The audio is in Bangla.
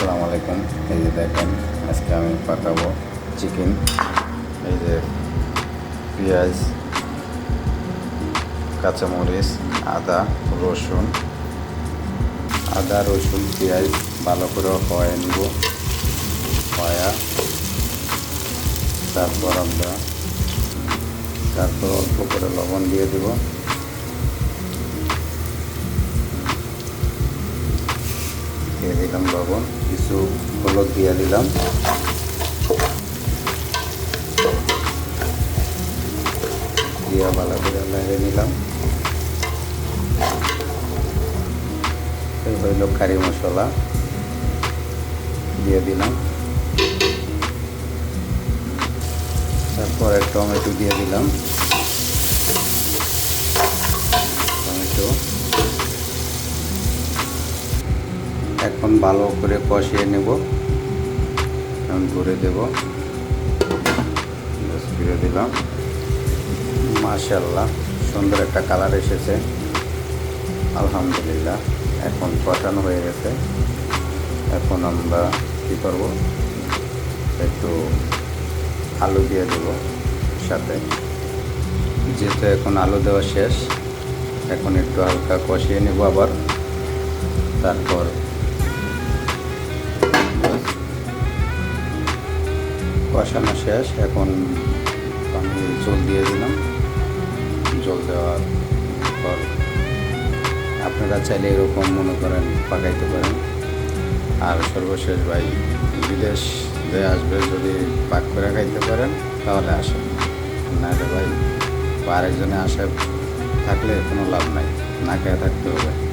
আসসালামু আলাইকুম। এই যে দেখেন, আজকে আমি পাকাবো চিকেন এই যে পেঁয়াজ, কাঁচামরিচ, আদা, রসুন আদা, রসুন, পেঁয়াজ ভালো করে হয়ে নিব। হয়া তারপর আমরা তারপর অল্প করে লবণ দিয়ে দেব। দিলাম লবণ কিছু হলুদ দিয়ে দিলাম। দিয়ে ভালো করে লাগিয়ে নিলাম। হইল কারি মশলা দিয়ে দিলাম। তারপরে টমেটো দিয়ে দিলাম। টমেটো। এখন ভালো করে কষিয়ে নেব। এখন করে দেব। ফিরে দিলাম। মাশাল্লাহ সুন্দর একটা কালার এসেছে। আলহামদুলিল্লাহ, এখন কষানো হয়ে গেছে। এখন আমরা কী করব? একটু আলু দিয়ে দেব সাথে। যেহেতু এখন আলু দেওয়া শেষ, এখন একটু হালকা কষিয়ে নেব আবার। তারপর কষানো শেষ, এখন আমি জল দিয়ে দিলাম। জল দেওয়ার পর আপনারা চাইলে এরকম মনে করেন পাকাইতে পারেন। আর সর্বশেষ ভাই, বিদেশ যে আসবে যদি পাক করে খাইতে পারেন, তাহলে আসেন। না রে ভাই আরেকজনে আসে, থাকলে কোনো লাভ নাই। না খেয়ে থাকতে হবে।